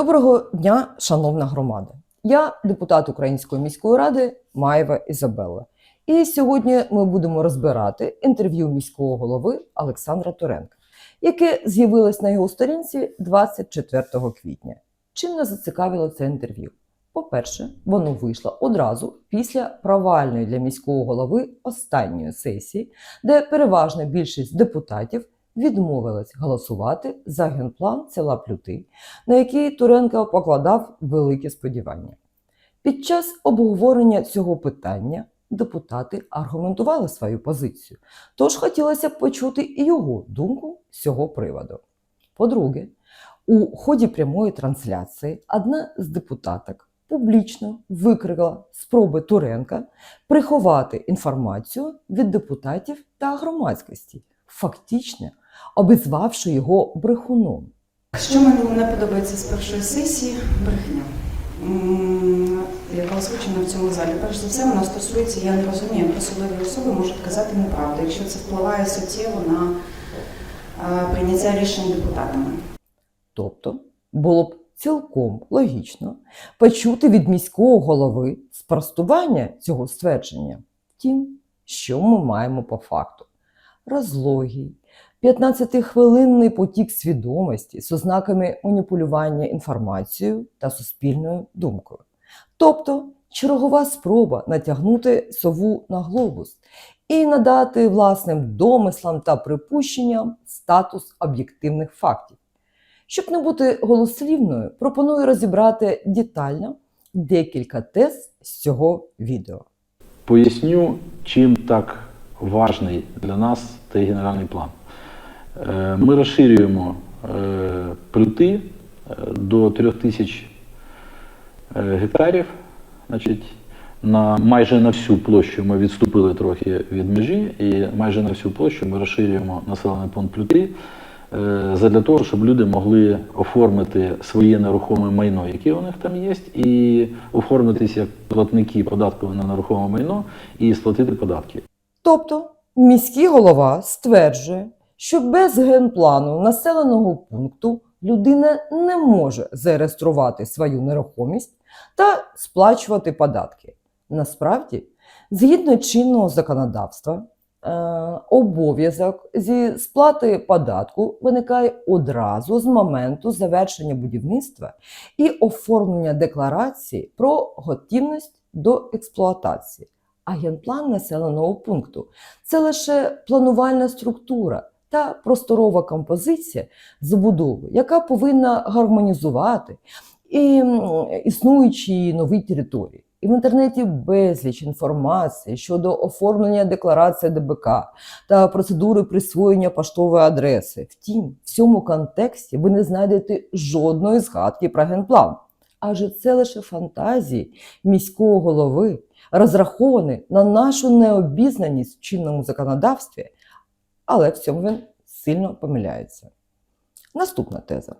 Доброго дня, шановна громада. Я депутат Української міської ради Маєва Ізабелла. І сьогодні ми будемо розбирати інтерв'ю міського голови Олександра Туренка, яке з'явилось на його сторінці 24 квітня. Чим нас зацікавило це інтерв'ю? По-перше, воно вийшло одразу після провальної для міського голови останньої сесії, де переважна більшість депутатів відмовилась голосувати за генплан села Плюти, на який Туренко покладав великі сподівання. Під час обговорення цього питання депутати аргументували свою позицію, тож хотілося б почути і його думку з цього приводу. По-друге, у ході прямої трансляції одна з депутаток публічно викрила спроби Туренка приховати інформацію від депутатів та громадськості, фактично обізвавши його брехуном. Що мені не подобається з першої сесії брехня, яка озвучена в цьому залі. Перш за все, вона стосується, я не розумію, як посадові особи можуть казати неправду, якщо це впливає суттєво на е, прийняття рішень депутатами. Тобто було б цілком логічно почути від міського голови спростування цього ствердження. Втім, що ми маємо по факту? Розлогий, 15-хвилинний потік свідомості з ознаками маніпулювання інформацією та суспільною думкою. Тобто чергова спроба натягнути сову на глобус і надати власним домислам та припущенням статус об'єктивних фактів. Щоб не бути голослівною, пропоную розібрати детально декілька тез з цього відео. Поясню, чим так важний для нас цей генеральний план. Е, Ми розширюємо е, плюти е, до 3000 е, гектарів. Значить, на майже на всю площу ми відступили трохи від межі, і майже на всю площу ми розширюємо населений пункт плюти задля того, щоб люди могли оформити своє нерухоме майно, яке у них там є, і оформитися як платники податку на нерухоме майно і сплатити податки. Тобто, міський голова стверджує, що без генплану населеного пункту людина не може зареєструвати свою нерухомість та сплачувати податки. Насправді, згідно чинного законодавства, е, обов'язок зі сплати податку виникає одразу з моменту завершення будівництва і оформлення декларації про готівність до експлуатації. А генплан населеного пункту це лише планувальна структура та просторова композиція забудови, яка повинна гармонізувати і існуючі нові території. І в інтернеті безліч інформації щодо оформлення декларації ДБК та процедури присвоєння поштової адреси. Втім, в цьому контексті ви не знайдете жодної згадки про генплан. Адже це лише фантазії міського голови, розраховані на нашу необізнаність в чинному законодавстві, але в цьому він сильно помиляється. Наступна теза.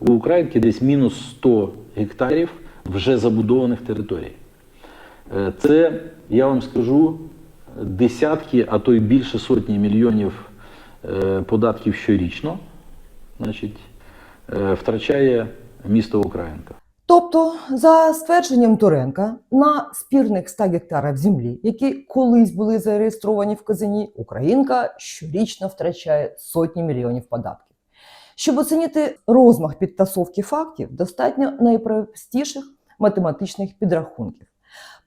У Українки десь мінус 100 гектарів вже забудованих територій. Е, Це, я вам скажу, десятки, а то й більше сотні мільйонів е, податків щорічно значить, е, втрачає місто Українка. Тобто, за ствердженням Туренка, на спірних 100 гектарів землі, які колись були зареєстровані в казині, Українка щорічно втрачає сотні мільйонів податків. Щоб оцінити розмах підтасовки фактів, достатньо найпростіших математичних підрахунків.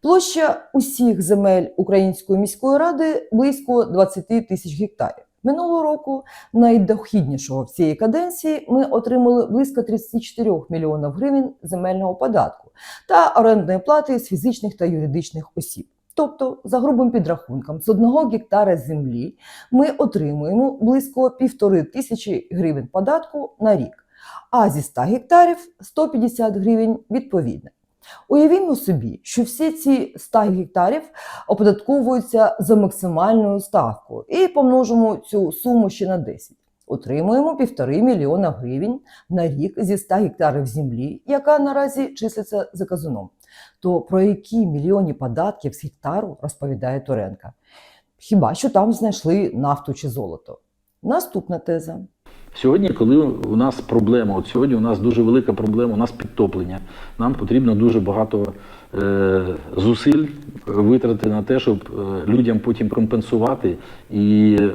Площа усіх земель Української міської ради близько 20 тисяч гектарів. Минулого року найдохіднішого в цієї каденції ми отримали близько 34 мільйонів гривень земельного податку та орендної плати з фізичних та юридичних осіб. Тобто, за грубим підрахунком, з одного гектара землі ми отримуємо близько півтори тисячі гривень податку на рік, а зі 100 гектарів 150 гривень відповідно. Уявімо собі, що всі ці 100 гектарів оподатковуються за максимальною ставкою і помножимо цю суму ще на 10. Отримуємо півтори мільйона гривень на рік зі 100 гектарів землі, яка наразі числиться за казином. То про які мільйони податків з гектару розповідає Туренка? Хіба що там знайшли нафту чи золото? Наступна теза. Сьогодні, коли у нас проблема, от сьогодні у нас дуже велика проблема, у нас підтоплення. Нам потрібно дуже багато е, зусиль витратити на те, щоб е, людям потім компенсувати і е,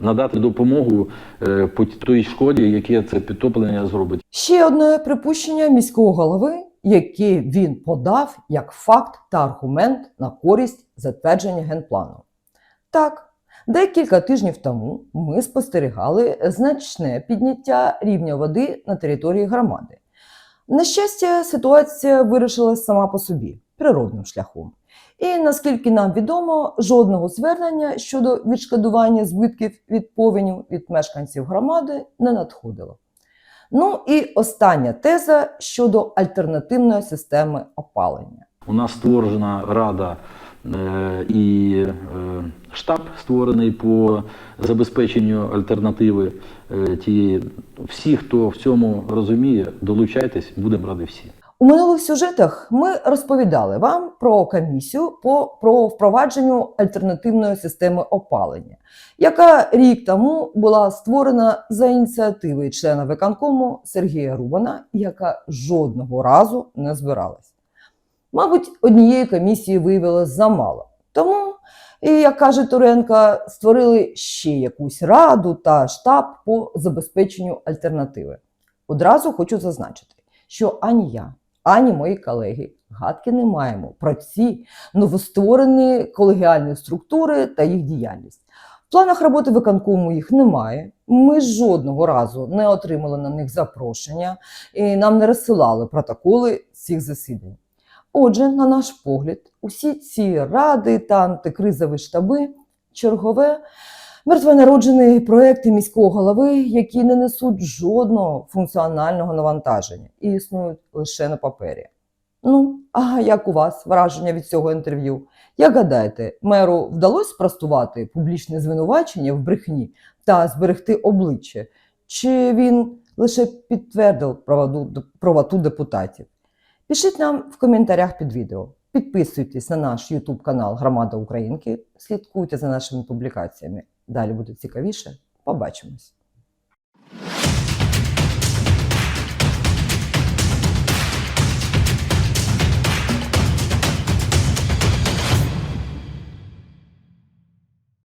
надати допомогу е, по той шкоді, яке це підтоплення зробить. Ще одне припущення міського голови, яке він подав як факт та аргумент на користь затвердження генплану. Так, декілька тижнів тому ми спостерігали значне підняття рівня води на території громади. На щастя, ситуація вирішилась сама по собі природним шляхом. І наскільки нам відомо, жодного звернення щодо відшкодування збитків від повеню від мешканців громади не надходило. Ну і остання теза щодо альтернативної системи опалення. У нас створена рада і е, штаб створений по забезпеченню альтернативи е, тієї. Всі, хто в цьому розуміє, долучайтесь, будемо раді всі. У минулих сюжетах ми розповідали вам про комісію по про впровадженню альтернативної системи опалення, яка рік тому була створена за ініціативи члена виконкому Сергія Рубана, яка жодного разу не збиралась. Мабуть, однієї комісії виявилось замало. Тому, як каже Туренко, створили ще якусь раду та штаб по забезпеченню альтернативи. Одразу хочу зазначити, що ані я, ані мої колеги гадки не маємо про ці новостворені колегіальні структури та їх діяльність. В планах роботи виконкому їх немає. Ми жодного разу не отримали на них запрошення і нам не розсилали протоколи цих засідань. Отже, на наш погляд, усі ці ради та антикризові штаби чергове мертвонароджені проекти міського голови, які не несуть жодного функціонального навантаження і існують лише на папері. Ну, а як у вас враження від цього інтерв'ю? Як гадаєте, меру вдалося спростувати публічне звинувачення в брехні та зберегти обличчя? Чи він лише підтвердив правоту, депутатів? Пишіть нам в коментарях під відео. Підписуйтесь на наш YouTube канал Громада Українки, слідкуйте за нашими публікаціями. Далі буде цікавіше. Побачимось!